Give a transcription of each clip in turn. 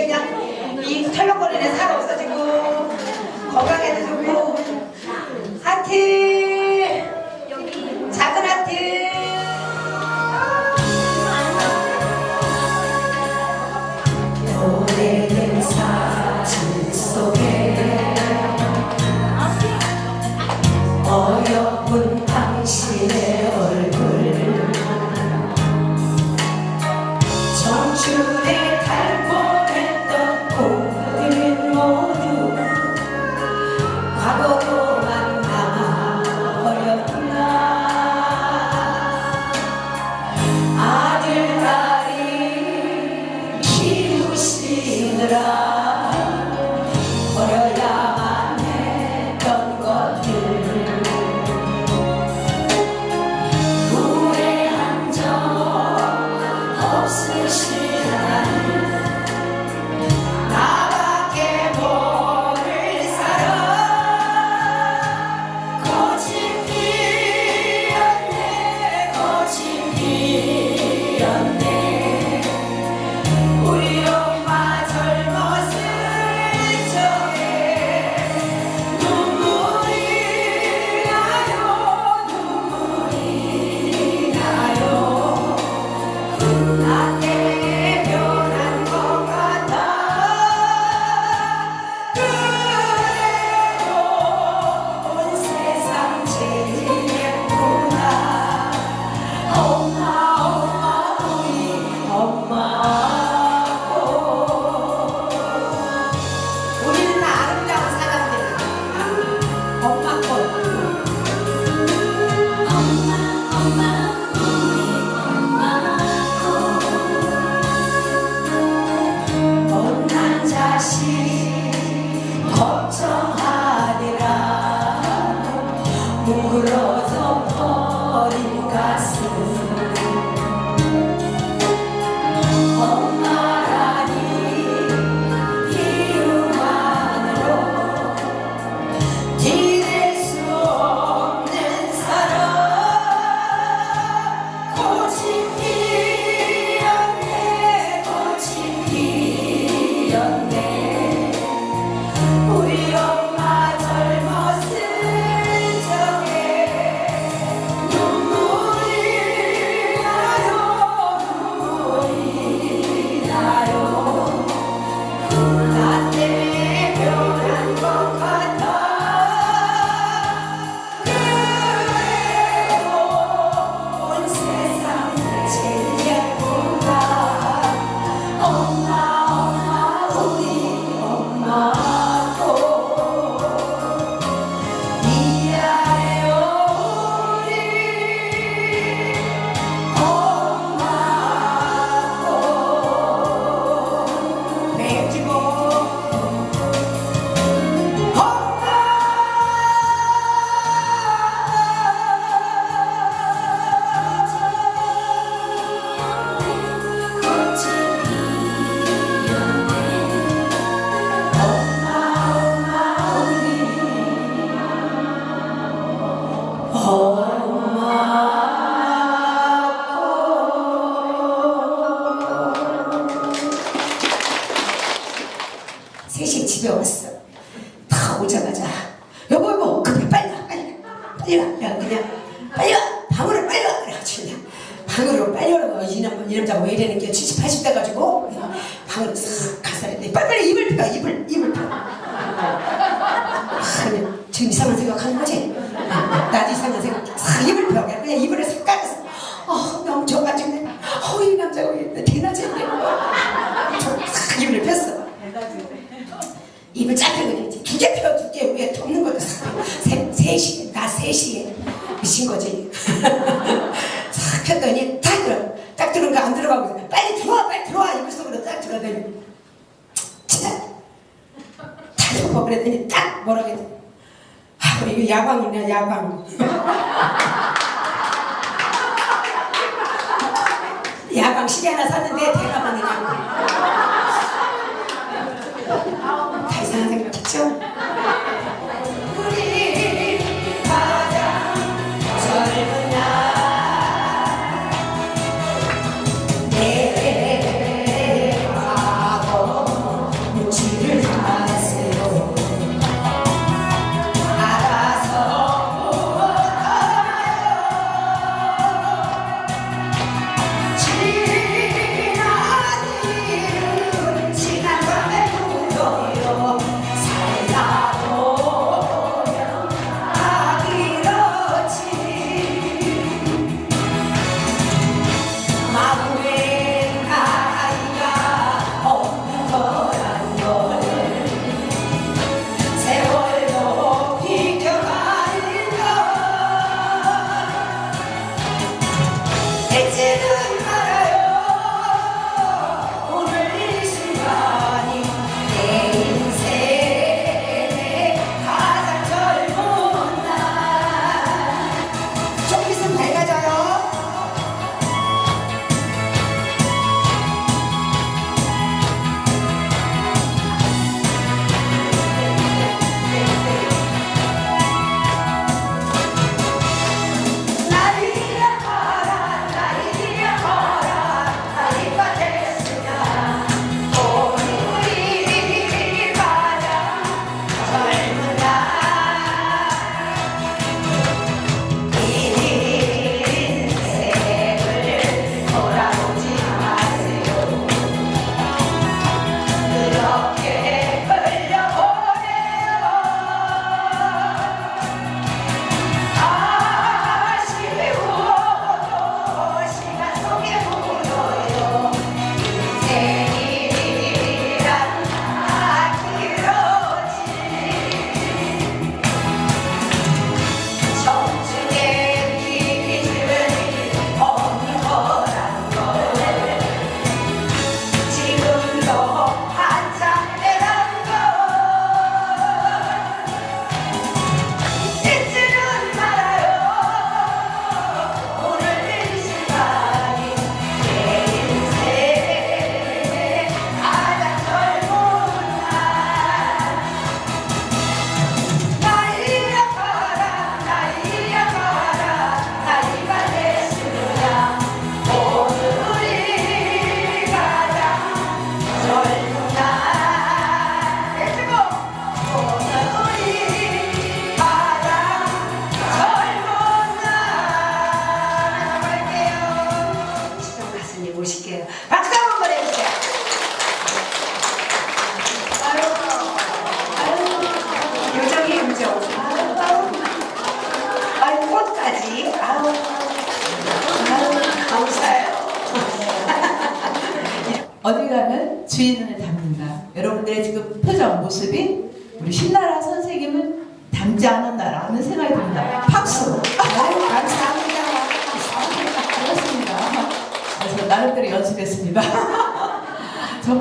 그냥 이 철렁거리는 살 없어지고 건강에도 좋고.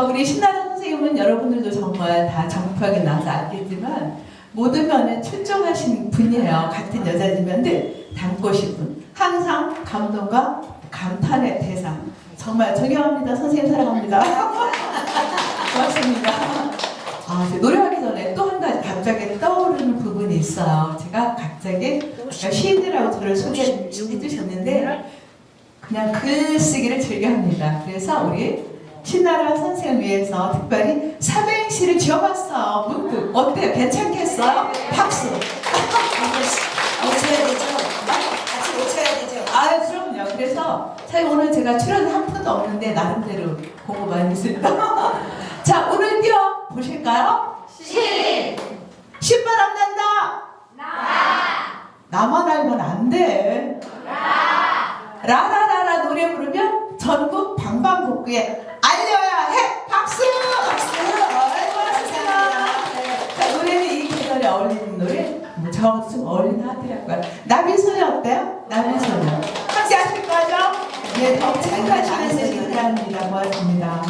정말 우리 신나라 선생님은 여러분들도 정말 다 정표하게 나와서 알겠지만 모든 면에 출중하신 분이에요. 같은 여자지만 늘 닮고 싶은 항상 감동과 감탄의 대상. 정말 존경합니다. 선생님 사랑합니다. 고맙습니다. 아, 노래하기 전에 또 한 가지 갑자기 떠오르는 부분이 있어요. 제가 갑자기 시인이라고 저를 소개해 주셨는데 그냥 글 쓰기를 즐겨합니다. 그래서 우리 신나라 선생을 위해서 특별히 삼행시를 지어봤어. 문득 어때? 괜찮겠어요? 박수. 오셔야 되죠? 같이 오셔야 되죠? 아유 그럼요. 그래서 사실 오늘 제가 출연 한 푼도 없는데 나름대로 공부 많이 했습니다. 자 오늘 띄워 보실까요? 신. 신바람 난다. 나. 나만 알면 안 돼. 라. 라라라라 노래 부르면 전국 방방곡곡에 알려야 해. 박수. 박수. 감사합니다. 자 노래는 이 계절에 어울리는 노래. 뭐 저하고 좀 어울리는 하더라고요. 나비소녀 어때요? 나비소녀. 함께 하실 거죠? 예, 더 착하시면서 인사합니다. 고맙습니다.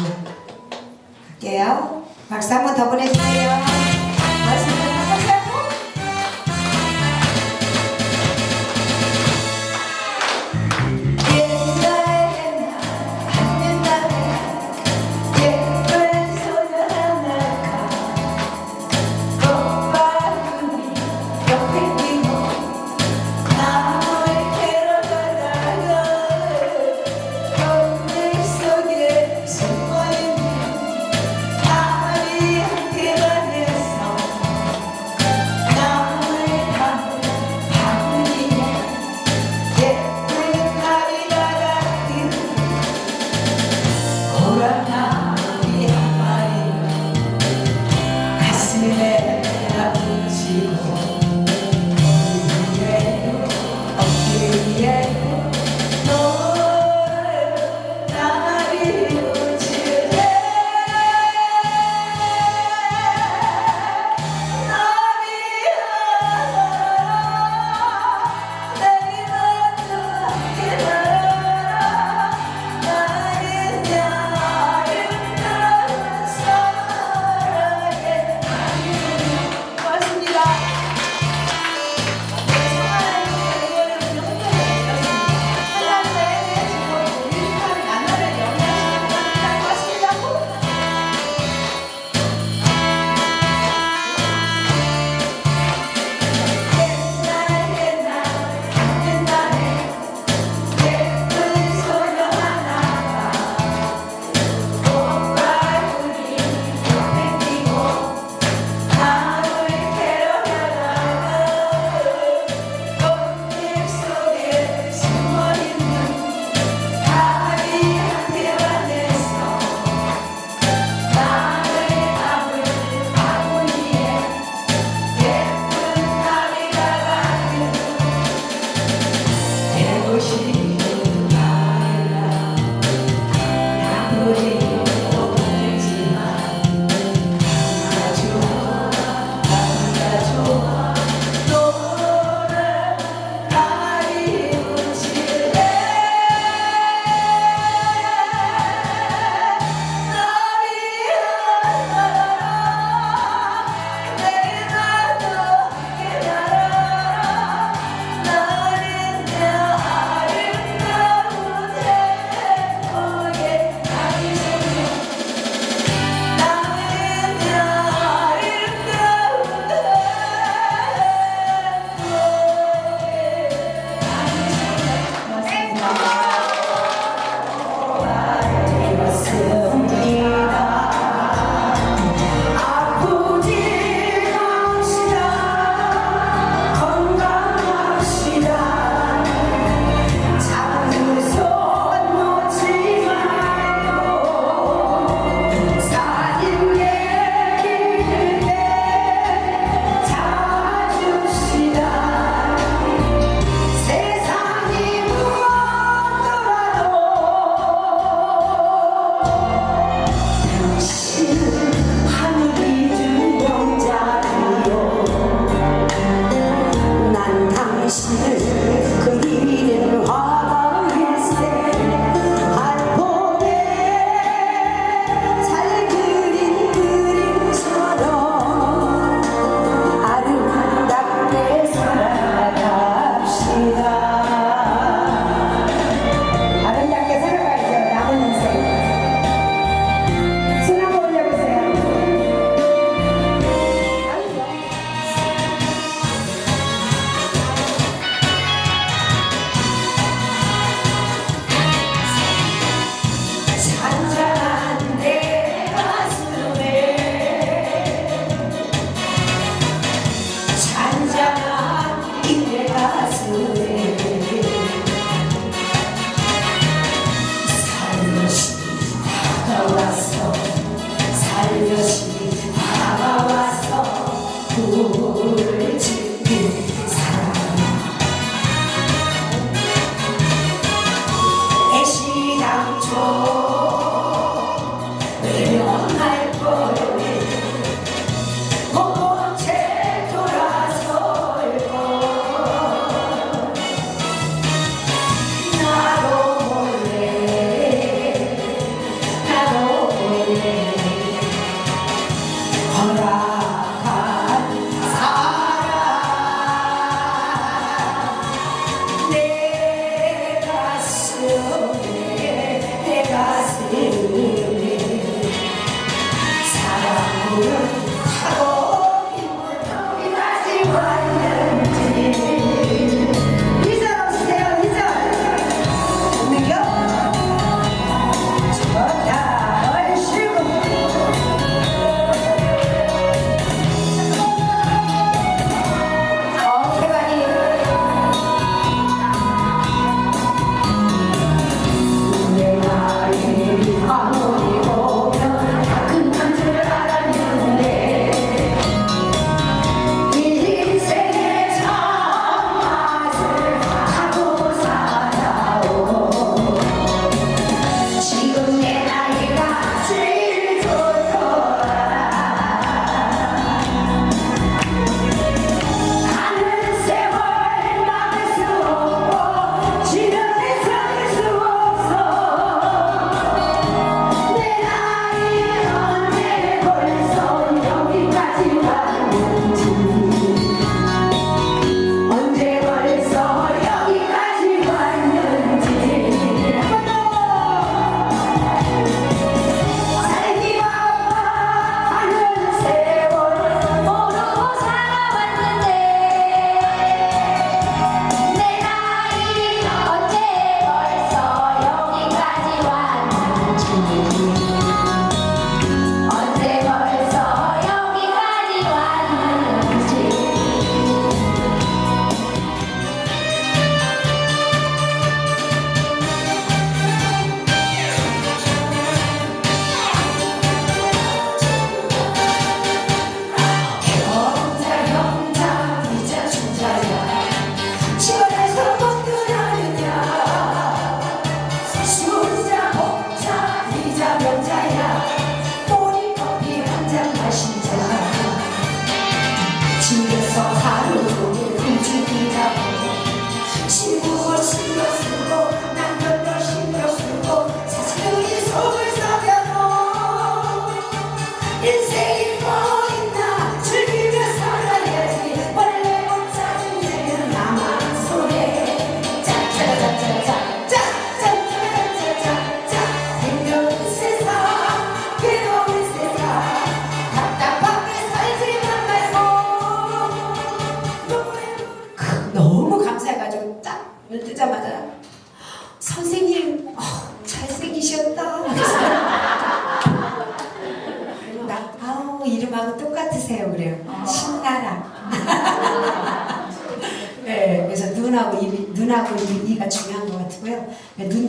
할게요. 박수 한 번 더 보내주세요.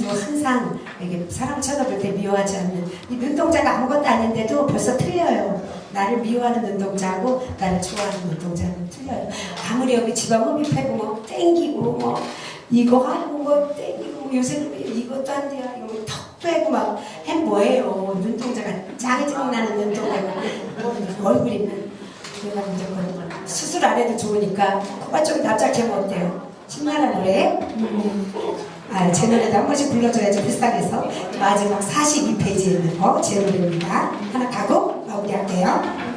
도 항상 이게 사람 쳐다볼 때 미워하지 않는 이 눈동자가 아무것도 아닌데도 벌써 틀려요. 나를 미워하는 눈동자하고 나를 좋아하는 눈동자는 틀려요. 아무리 여기 지방 흡입해고 뭐 땡기고 뭐 이거 하고 뭐 땡기고 뭐 요새는 이것도 안 돼요. 이거 뭐 턱 빼고 막해 뭐예요. 눈동자가 장이 증나는 눈동자고 얼굴이면 내가 무조건 수술 안 해도 좋으니까 코가 좀 납작해 보면 돼요. 신나는 그래? 음. 아, 제 노래도 한 번씩 불러줘야죠 불쌍해서. 마지막 42페이지에 있는 거 제 노래입니다. 하나 가고 마무리할게요.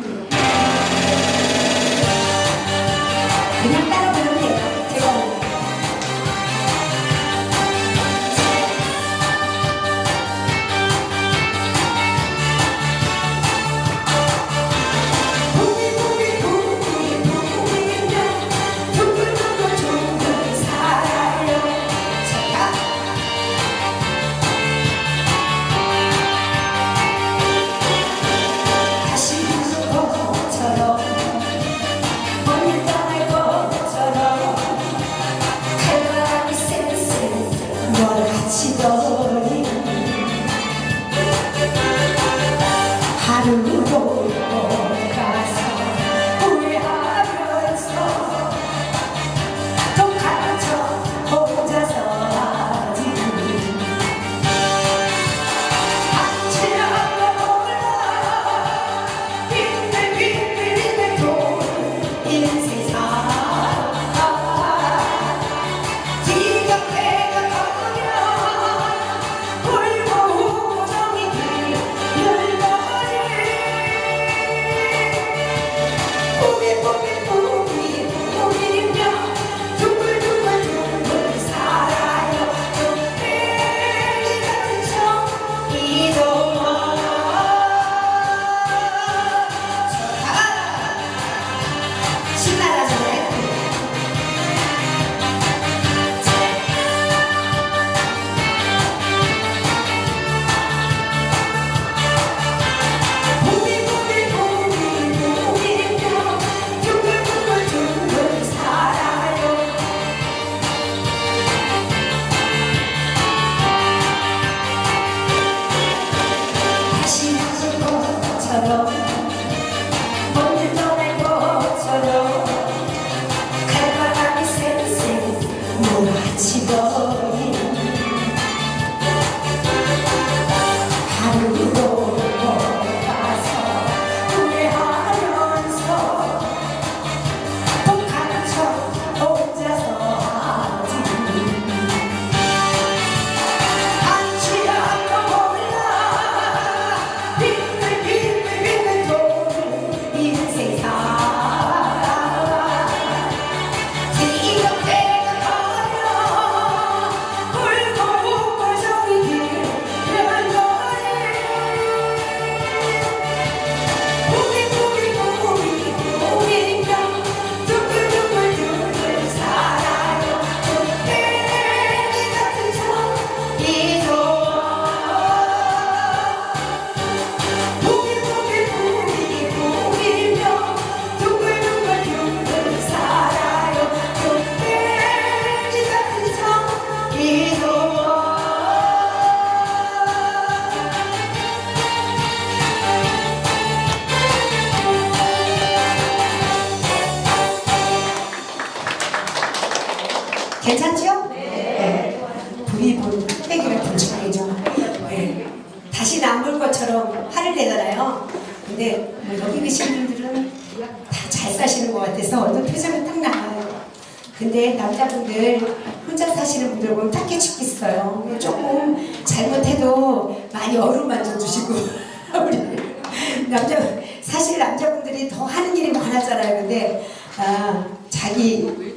많이 어루만 좀 주시고. 우리 남자 사실 남자분들이 더 하는 일이 많았잖아요. 근데 아, 자기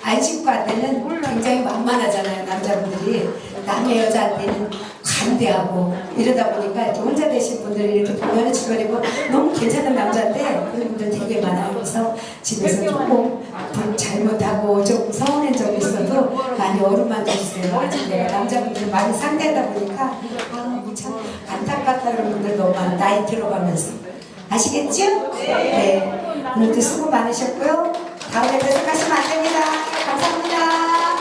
안식과한테는 굉장히 만만하잖아요 남자분들이. 남의 여자한테는 관대하고 이러다 보니까 이렇게 혼자 되신 분들이 이렇게 보면 주변에 뭐 너무 괜찮은 남자인데 그런 분들 되게 많아요. 그래서 집에서 조금 좀 잘못하고 조금 서운한 적이 있어도 많이 어루만 주세요. 네, 남자분들 많이 상대하다 보니까 아, 참 안타깝다는 분들 너무 많아. 나이 들어가면서. 아시겠죠? 네. 오늘도 수고 많으셨고요. 다음에 계속 하시면 안 됩니다. 감사합니다